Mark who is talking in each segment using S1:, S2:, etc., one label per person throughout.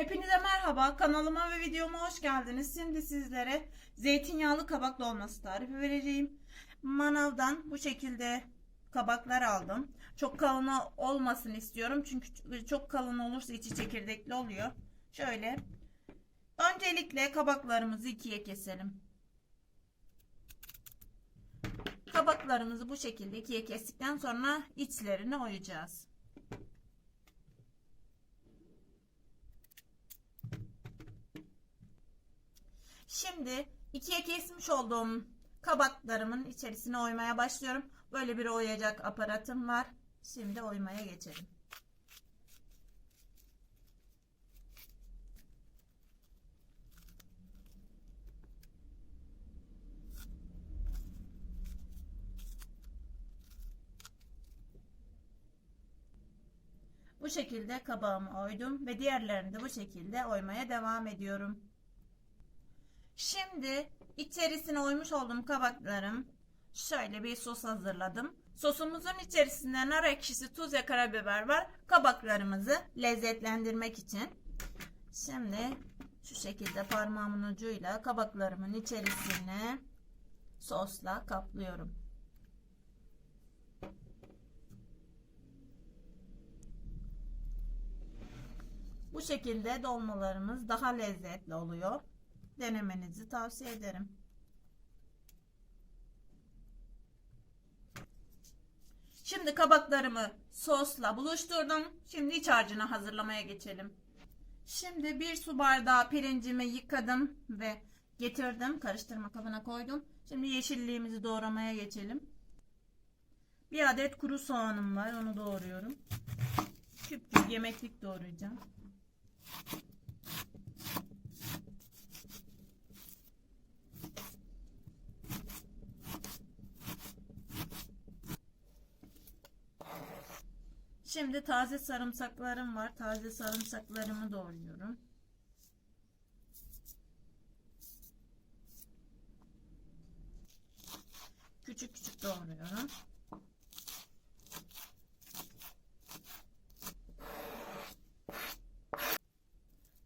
S1: Hepinize merhaba. Kanalıma ve videoma hoş geldiniz. Şimdi sizlere zeytinyağlı kabak dolması tarifi vereceğim. Manavdan bu şekilde kabaklar aldım. Çok kalın olmasın istiyorum. Çünkü çok kalın olursa içi çekirdekli oluyor. Şöyle. Öncelikle kabaklarımızı ikiye keselim. Kabaklarımızı bu şekilde ikiye kestikten sonra içlerini oyacağız. Şimdi ikiye kesmiş olduğum kabaklarımın içerisine oymaya başlıyorum. Böyle bir oyacak aparatım var. Şimdi oymaya geçelim. Bu şekilde kabağımı oydum ve diğerlerini de bu şekilde oymaya devam ediyorum. Şimdi içerisine oymuş olduğum kabaklarım şöyle bir sos hazırladım. Sosumuzun içerisinde nar ekşisi, tuz ve karabiber var. Kabaklarımızı lezzetlendirmek için. Şimdi şu şekilde parmağımın ucuyla kabaklarımın içerisine sosla kaplıyorum. Bu şekilde dolmalarımız daha lezzetli oluyor. Denemenizi tavsiye ederim. Şimdi kabaklarımı sosla buluşturdum. Şimdi iç harcını hazırlamaya geçelim. Şimdi bir su bardağı pirincimi yıkadım ve getirdim. Karıştırma kabına koydum. Şimdi yeşilliğimizi doğramaya geçelim. Bir adet kuru soğanım var. Onu doğruyorum. Küp küp yemeklik doğrayacağım. Şimdi taze sarımsaklarım var. Taze sarımsaklarımı doğruyorum. Küçük küçük doğruyorum.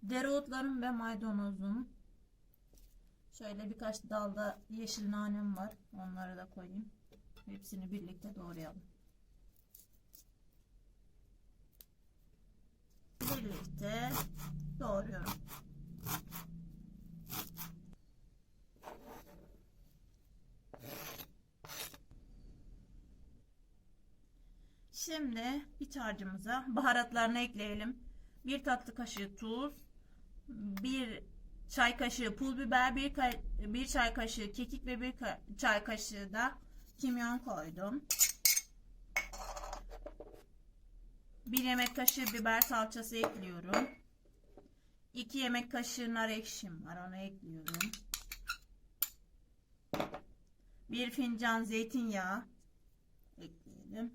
S1: Dereotlarım ve maydanozum. Şöyle birkaç dalda yeşil nanem var. Onları da koyayım. Hepsini birlikte doğrayalım. Birlikte doğruyorum. Şimdi iç harcımıza baharatlarını ekleyelim. Bir tatlı kaşığı tuz, bir çay kaşığı pul biber, bir, bir çay kaşığı kekik ve bir çay kaşığı da kimyon koydum. 1 yemek kaşığı biber salçası ekliyorum. 2 yemek kaşığı nar ekşim var onu ekliyorum. 1 fincan zeytinyağı ekleyelim.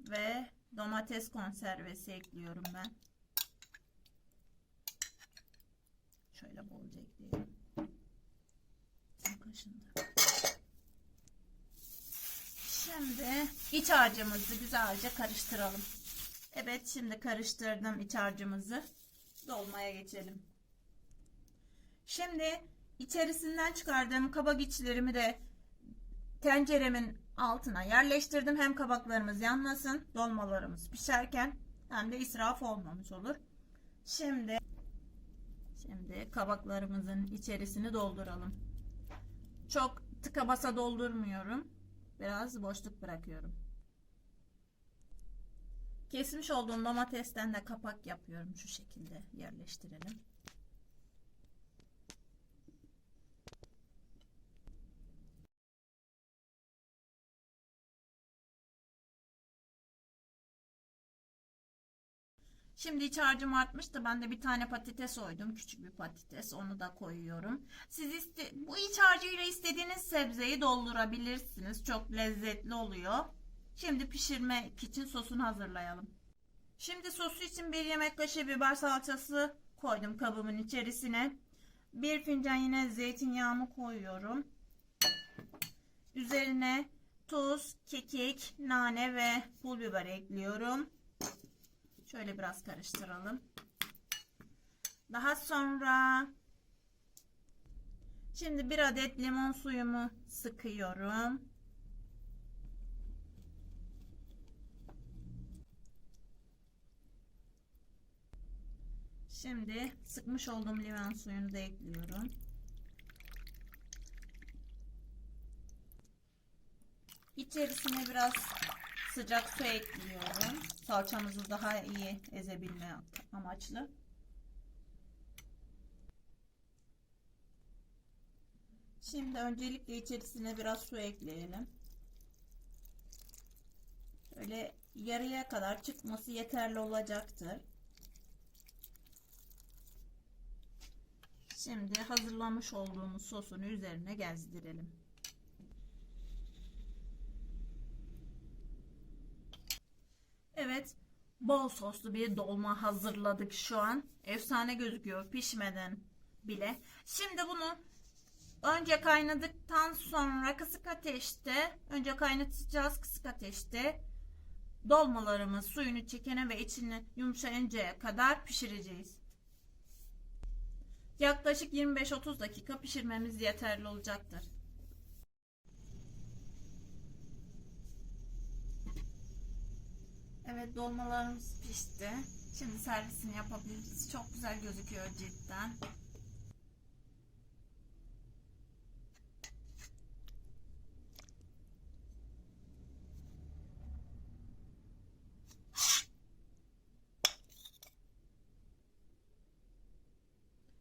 S1: Ve domates konservesi ekliyorum ben. Şöyle bolca ekleyelim. Kaşında. Şimdi iç harcımızı güzelce karıştıralım. Evet şimdi karıştırdım iç harcımızı. Dolmaya geçelim. Şimdi içerisinden çıkardığım kabak içlerimi de tenceremin altına yerleştirdim. Hem kabaklarımız yanmasın, dolmalarımız pişerken hem de israf olmamış olur. Şimdi şimdi kabaklarımızın içerisini dolduralım. Çok tıka basa doldurmuyorum. Biraz boşluk bırakıyorum. Kesmiş olduğum domatesten de kapak yapıyorum. Şu şekilde yerleştirelim. Şimdi iç harcım artmıştı. Ben de bir tane patates oydum. Küçük bir patates. Onu da koyuyorum. Siz iste bu iç harcıyla istediğiniz sebzeyi doldurabilirsiniz. Çok lezzetli oluyor. Şimdi pişirmek için sosunu hazırlayalım. Şimdi sosu için bir yemek kaşığı biber salçası koydum kabımın içerisine. Bir fincan yine zeytinyağımı koyuyorum. Üzerine tuz, kekik, nane ve pul biber ekliyorum. Şöyle biraz karıştıralım. Daha sonra şimdi bir adet limon suyumu sıkıyorum. Şimdi sıkmış olduğum limon suyunu da ekliyorum. İçerisine biraz sıcak su ekliyorum. Salçamızı daha iyi ezebilme amaçlı. Şimdi öncelikle içerisine biraz su ekleyelim. Böyle yarıya kadar çıkması yeterli olacaktır. Şimdi hazırlamış olduğumuz sosunu üzerine gezdirelim. Evet, bol soslu bir dolma hazırladık şu an. Efsane gözüküyor pişmeden bile. Şimdi bunu önce kaynadıktan sonra kısık ateşte, önce kaynatacağız kısık ateşte. Dolmalarımız suyunu çekene ve içini yumuşayıncaya kadar pişireceğiz. Yaklaşık 25-30 dakika pişirmemiz yeterli olacaktır. Evet dolmalarımız pişti. Şimdi servisini yapabiliriz. Çok güzel gözüküyor cidden.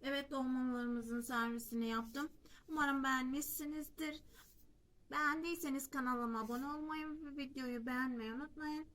S1: Evet dolmalarımızın servisini yaptım. Umarım beğenmişsinizdir. Beğendiyseniz kanalıma abone olmayı ve videoyu beğenmeyi unutmayın.